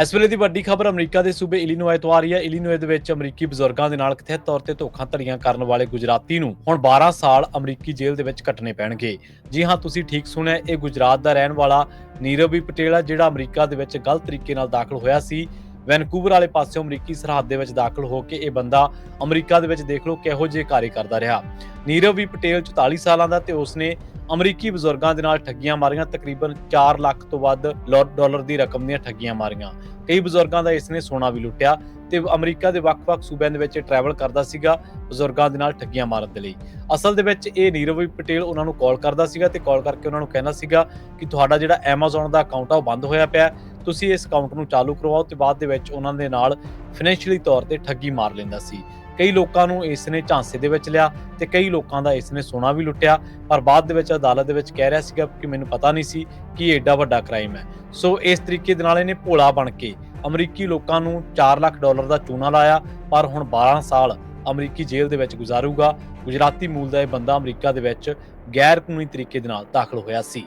ਇਸ ਵੇਲੇ ਦੀ ਵੱਡੀ ਖਬਰ ਅਮਰੀਕਾ ਦੇ ਸੂਬੇ ਇਲੀਨੋਏ ਤੋਂ ਆ ਰਹੀ ਹੈ। ਇਲੀਨੋਏ ਦੇ ਵਿੱਚ ਅਮਰੀਕੀ ਬਜ਼ੁਰਗਾਂ ਦੇ ਨਾਲ ਕਥਿਤ ਤੌਰ ਤੇ ਧੋਖਾ ਧੜੀਆਂ ਕਰਨ ਵਾਲੇ ਗੁਜਰਾਤੀ ਨੂੰ ਹੁਣ 12 ਸਾਲ ਅਮਰੀਕੀ ਜੇਲ੍ਹ ਦੇ ਵਿੱਚ ਕੱਟਣੇ ਪੈਣਗੇ। ਜੀ ਹਾਂ, ਤੁਸੀਂ ਠੀਕ ਸੁਣਿਆ, ਇਹ ਗੁਜਰਾਤ ਦਾ ਰਹਿਣ ਵਾਲਾ ਨੀਰਵੀ ਪਟੇਲ ਹੈ ਜਿਹੜਾ ਅਮਰੀਕਾ ਦੇ ਵਿੱਚ ਗਲਤ ਤਰੀਕੇ ਨਾਲ ਦਾਖਲ ਹੋਇਆ ਸੀ। ਵੈਨਕੂਵਰ ਵਾਲੇ ਪਾਸਿਓਂ ਅਮਰੀਕੀ ਸਰਹੱਦ ਦੇ ਵਿੱਚ ਦਾਖਲ ਹੋ ਕੇ ਇਹ ਬੰਦਾ ਅਮਰੀਕਾ ਦੇ ਵਿੱਚ ਦੇਖ ਲਓ ਕਿਹੋ ਜਿਹੇ ਕਾਰੇ ਕਰਦਾ ਰਿਹਾ। ਨੀਰਵ ਵੀ ਪਟੇਲ 44 ਸਾਲਾਂ ਦਾ ਤੇ ਉਸਨੇ ਅਮਰੀਕੀ ਬਜ਼ੁਰਗਾਂ ਦੇ ਨਾਲ ਠੱਗੀਆਂ ਮਾਰੀਆਂ, ਤਕਰੀਬਨ 4 ਲੱਖ ਤੋਂ ਵੱਧ ਲੋ- ਡਾਲਰ ਦੀ ਰਕਮ ਦੀਆਂ ਠੱਗੀਆਂ ਮਾਰੀਆਂ। ਕਈ ਬਜ਼ੁਰਗਾਂ ਦਾ ਇਸਨੇ ਸੋਨਾ ਵੀ ਲੁੱਟਿਆ ਤੇ ਅਮਰੀਕਾ ਦੇ ਵੱਖ-ਵੱਖ ਸੂਬਿਆਂ ਦੇ ਵਿੱਚ ਟਰੈਵਲ ਕਰਦਾ ਸੀਗਾ ਬਜ਼ੁਰਗਾਂ ਦੇ ਨਾਲ ਠੱਗੀਆਂ ਮਾਰਨ ਦੇ ਲਈ। ਅਸਲ ਦੇ ਵਿੱਚ ਇਹ ਨੀਰਵ ਪਟੇਲ ਉਹਨਾਂ ਨੂੰ ਕਾਲ ਕਰਦਾ ਸੀਗਾ ਤੇ ਕਾਲ ਕਰਕੇ ਉਹਨਾਂ ਨੂੰ ਕਹਿੰਦਾ ਸੀਗਾ ਕਿ ਤੁਹਾਡਾ ਜਿਹੜਾ Amazon ਦਾ ਅਕਾਊਂਟ ਆ ਉਹ ਬੰਦ ਹੋਇਆ ਪਿਆ ਤੁਸੀਂ ਇਸ ਅਕਾਊਂਟ ਨੂੰ ਚਾਲੂ ਕਰਵਾਓ ਤੇ ਬਾਅਦ ਦੇ ਵਿੱਚ ਉਹਨਾਂ ਦੇ ਨਾਲ ਫਾਈਨੈਂਸ਼ੀਅਲੀ ਤੌਰ ਤੇ ਠੱਗੀ ਮਾਰ ਲੈਂਦਾ ਸੀ। ਕਈ ਲੋਕਾਂ ਨੂੰ ਇਸ ਨੇ ਝਾਂਸੇ ਦੇ ਵਿੱਚ ਲਿਆ ਤੇ ਕਈ ਲੋਕਾਂ ਦਾ ਇਸ ਨੇ ਸੋਨਾ ਵੀ ਲੁੱਟਿਆ, ਪਰ ਬਾਅਦ ਦੇ ਵਿੱਚ ਅਦਾਲਤ ਦੇ ਵਿੱਚ ਕਹਿ ਰਿਹਾ ਸੀਗਾ ਕਿ ਮੈਨੂੰ ਪਤਾ ਨਹੀਂ ਸੀ ਕਿ ਇਹ ਏਡਾ ਵੱਡਾ ਕ੍ਰਾਈਮ ਹੈ। ਸੋ ਇਸ ਤਰੀਕੇ ਦੇ ਨਾਲ ਇਹਨੇ ਭੋਲਾ ਬਣ ਕੇ ਅਮਰੀਕੀ ਲੋਕਾਂ ਨੂੰ 4 ਲੱਖ ਡਾਲਰ ਦਾ ਚੂਨਾ ਲਾਇਆ, ਪਰ ਹੁਣ 12 ਸਾਲ ਅਮਰੀਕੀ ਜੇਲ੍ਹ ਦੇ ਵਿੱਚ ਗੁਜ਼ਾਰੂਗਾ। ਗੁਜਰਾਤੀ ਮੂਲ ਦਾ ਇਹ ਬੰਦਾ ਅਮਰੀਕਾ ਦੇ ਵਿੱਚ ਗੈਰ ਕਾਨੂੰਨੀ ਤਰੀਕੇ ਦੇ ਨਾਲ ਦਾਖਲ ਹੋਇਆ ਸੀ।